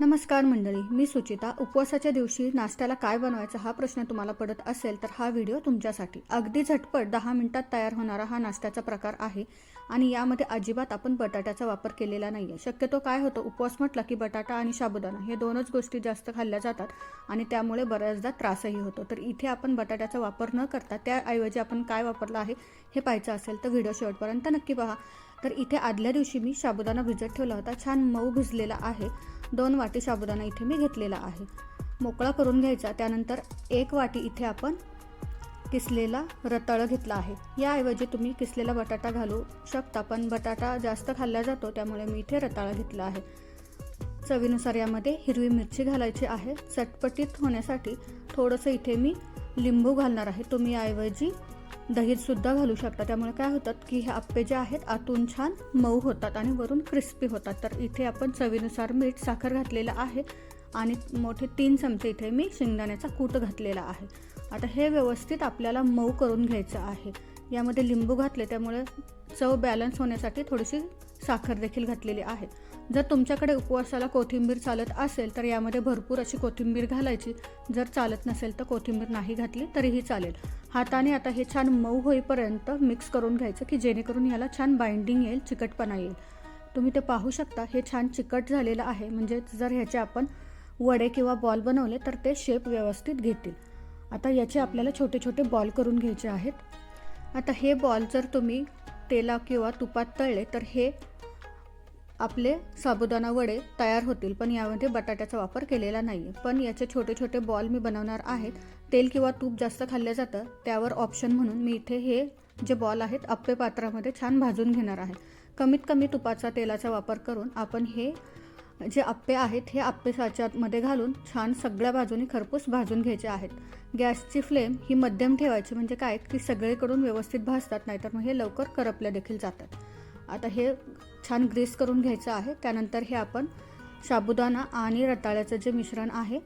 नमस्कार मंडळी मी सुचिता. उपवासाच्या दिवशी नाश्त्याला काय बनवायचा हा प्रश्न तुम्हाला पडत असेल तर हा व्हिडिओ तुमच्यासाठी. अगदी झटपट दहा मिनिटात तयार होणारा हा नाश्त्याचा प्रकार आहे आणि यामध्ये अजिबात आपण बटाट्याचा वापर केलेला नाही आहे शक्यतो काय होतं उपवास म्हटला की बटाटा आणि साबुदाणा हे दोनच गोष्टी जास्त खाल्ल्या जातात आणि त्यामुळे बऱ्याचदा त्रासही होतो. तर इथे आपण बटाट्याचा वापर न करता त्याऐवजी आपण काय वापरलं आहे हे पाहायचं असेल तर व्हिडिओ शेवटपर्यंत नक्की पहा. तर इथे आदल्या दिवशी मी साबुदाणा भिजत ठेवला होता. छान मऊ भिजलेला आहे. दोन वाटी साबुदाणा इथे मी घेतलेला आहे. मोकळा करून घ्यायचा. त्यानंतर एक वाटी इथे आपण किसलेला रताळं घेतला आहे. याऐवजी तुम्ही किसलेला बटाटा घालू शकता पण बटाटा जास्त खाल्ला जातो त्यामुळे मी इथे रताळा घेतला आहे. चवीनुसार यामध्ये हिरवी मिरची घालायची आहे. चटपटीत होण्यासाठी थोडंसं इथे मी लिंबू घालणार आहे. तुम्ही याऐवजी दहीसुद्धा घालू शकता. त्यामुळे काय होतात की हे आप्पे जे आहेत आतून छान मऊ होतात आणि वरून क्रिस्पी होतात. तर इथे आपण चवीनुसार मीठ साखर घातलेलं आहे आणि मोठे तीन चमचे इथे मी शेंगदाण्याचा कूट घातलेला आहे. आता हे व्यवस्थित आपल्याला मऊ करून घ्यायचं आहे. यामध्ये लिंबू घातले त्यामुळे चव बॅलन्स होण्यासाठी थोडीशी साखर देखील घातलेली आहे. जर तुमच्याकडे उपवासाला कोथिंबीर चालत असेल तर यामध्ये भरपूर अशी कोथिंबीर घालायची. जर चालत नसेल तर कोथिंबीर नाही घातली तरीही चालेल. हाताने आता हे छान मऊ होईपर्यंत मिक्स करून घ्यायचं की जेणेकरून याला छान बाइंडिंग येईल चिकटपणा येईल. तुम्ही ते पाहू शकता हे छान चिकट झालेलं आहे. म्हणजे जर ह्याचे आपण वडे किंवा बॉल बनवले तर ते शेप व्यवस्थित घेतील. आता याचे आपल्याला छोटे छोटे बॉल करून घ्यायचे आहेत. आता हे बॉल जर तुम्ही तेला किंवा तुपात तळले तर हे आपले साबुदाणा वडे तयार होतील. पण यामध्ये बटाट्याचा वापर केलेला नाही आहे पण याचे छोटे छोटे बॉल मी बनवणार आहेत. तेल किंवा तूप जास्त खाल्लं जातं त्यावर ऑप्शन म्हणून मी इथे हे जे बॉल आहेत अप्पे पात्रामध्ये छान भाजून घेणार आहे. कमीत कमी तुपाचा तेलाचा वापर करून आपण हे जे आप्पे आहेत हे आप्पे साच्यामध्ये घालून छान सगळ्या बाजूनी खरपूस भाजून घ्यायचे आहेत. गॅसची फ्लेम ही मध्यम ठेवायची म्हणजे काय? की सगळीकडून व्यवस्थित भाजतात नाहीतर मग हे लवकर करपल्या देखील जातात. आता हे छान ग्रीस करून घ्यायचं आहे. त्यानंतर हे आपण साबुदाणा आणि रताळ्याचं जे मिश्रण आहे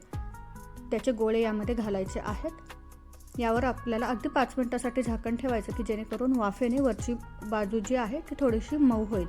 त्याचे गोळे यामध्ये घालायचे आहेत. यावर आपल्याला अगदी पाच मिनटासाठी झाकण ठेवायचं की जेणेकरून वाफेने वरची बाजू जी आहे ती थोडीशी मऊ होईल.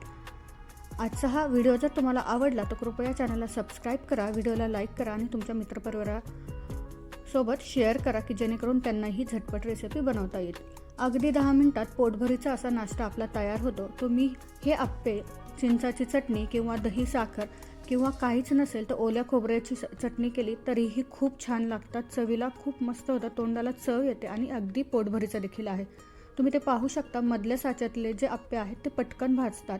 आजचा हा व्हिडिओ जर तुम्हाला आवडला तर कृपया चॅनलला सबस्क्राईब करा व्हिडिओला लाईक करा आणि तुमच्या मित्रपरिवारासोबत शेअर करा की जेणेकरून त्यांनाही झटपट रेसिपी बनवता येईल. अगदी दहा मिनिटात पोटभरीचा असा नाश्ता आपला तयार होतो. तुम्ही हे आप्पे चिंचाची चटणी किंवा दही साखर किंवा काहीच नसेल तर ओल्या खोबऱ्याची चटणी केली तरीही खूप छान लागतात. चवीला खूप मस्त होतं तोंडाला चव येते आणि अगदी पोटभरीचं देखील आहे. तुम्ही ते पाहू शकता. मधल्या साच्यातले जे आप्पे आहेत ते पटकन भाजतात.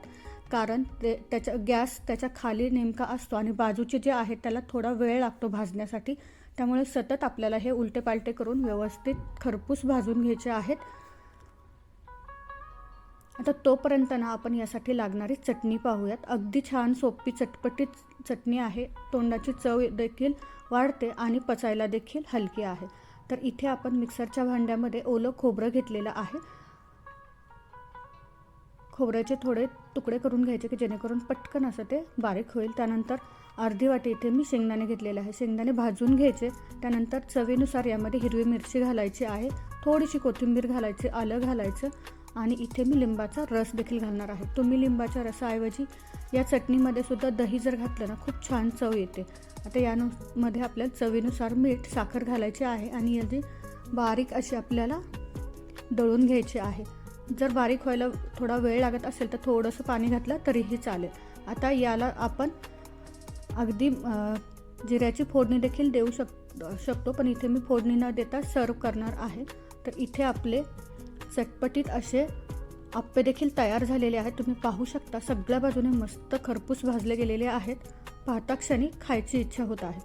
कारण ते त्याच्या गॅस त्याच्याखाली नेमका असतो आणि बाजूचे जे आहेत त्याला थोडा वेळ लागतो भाजण्यासाठी. त्यामुळे सतत आपल्याला हे उलटे पालटे करून व्यवस्थित खरपूस भाजून घ्यायचे आहेत. आता तोपर्यंत ना आपण यासाठी लागणारी चटणी पाहूयात. अगदी छान सोपी चटपटीत चटणी आहे. तोंडाची चव देखील वाढते आणि पचायला देखील हलकी आहे. तर इथे आपण मिक्सरच्या भांड्यामध्ये ओलं खोबरं घेतलेलं आहे. खोबऱ्याचे थोडे तुकडे करून घ्यायचे की जेणेकरून पटकन असं ते बारीक होईल. त्यानंतर अर्धी वाटी इथे मी शेंगदाणे घेतलेले आहे. शेंगदाणे भाजून घ्यायचे. त्यानंतर चवीनुसार यामध्ये हिरवी मिरची घालायची आहे. थोडीशी कोथिंबीर घालायची आलं घालायचं आणि इथे मी लिंबाचा रस देखील घालणार आहे. तुम्ही लिंबाच्या रसाऐवजी या चटणीमध्ये सुद्धा दही जर घातलं ना खूप छान चव येते. आता यानुमध्ये आपल्याला चवीनुसार मीठ साखर घालायची आहे आणि याची बारीक अशी आपल्याला दळून घ्यायची आहे. जर बारीक व्हायला थोडा वेळ लागत असेल तर थोडंसं पाणी घातलं तरीही चालेल. आता याला आपण अगदी जिऱ्याची फोडणी देखील देऊ शक शकतो पण इथे मी फोडणी न देता सर्व करणार आहे. तर इथे आपले चटपटीत असे आप्पे देखील तयार झालेले आहेत. तुम्ही पाहू शकता सगळ्या बाजूने मस्त खरपूस भाजले गेलेले आहेत. पाहता क्षणी खायची इच्छा होत आहे.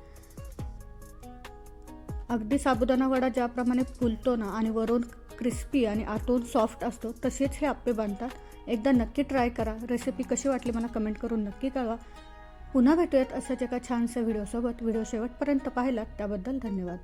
अगदी साबुदाणा वडा ज्याप्रमाणे फुलतो ना आणि वरून क्रिस्पी आणि आतून सॉफ्ट असतो तसेच हे आप्पे बांधतात एकदा नक्की ट्राय करा. रेसिपी कशी वाटली मला कमेंट करून नक्की कळवा. पुन्हा भेटूयात अशाच एका छानशा व्हिडिओसोबत व्हिडिओ शेवटपर्यंत पाहिलात त्याबद्दल धन्यवाद.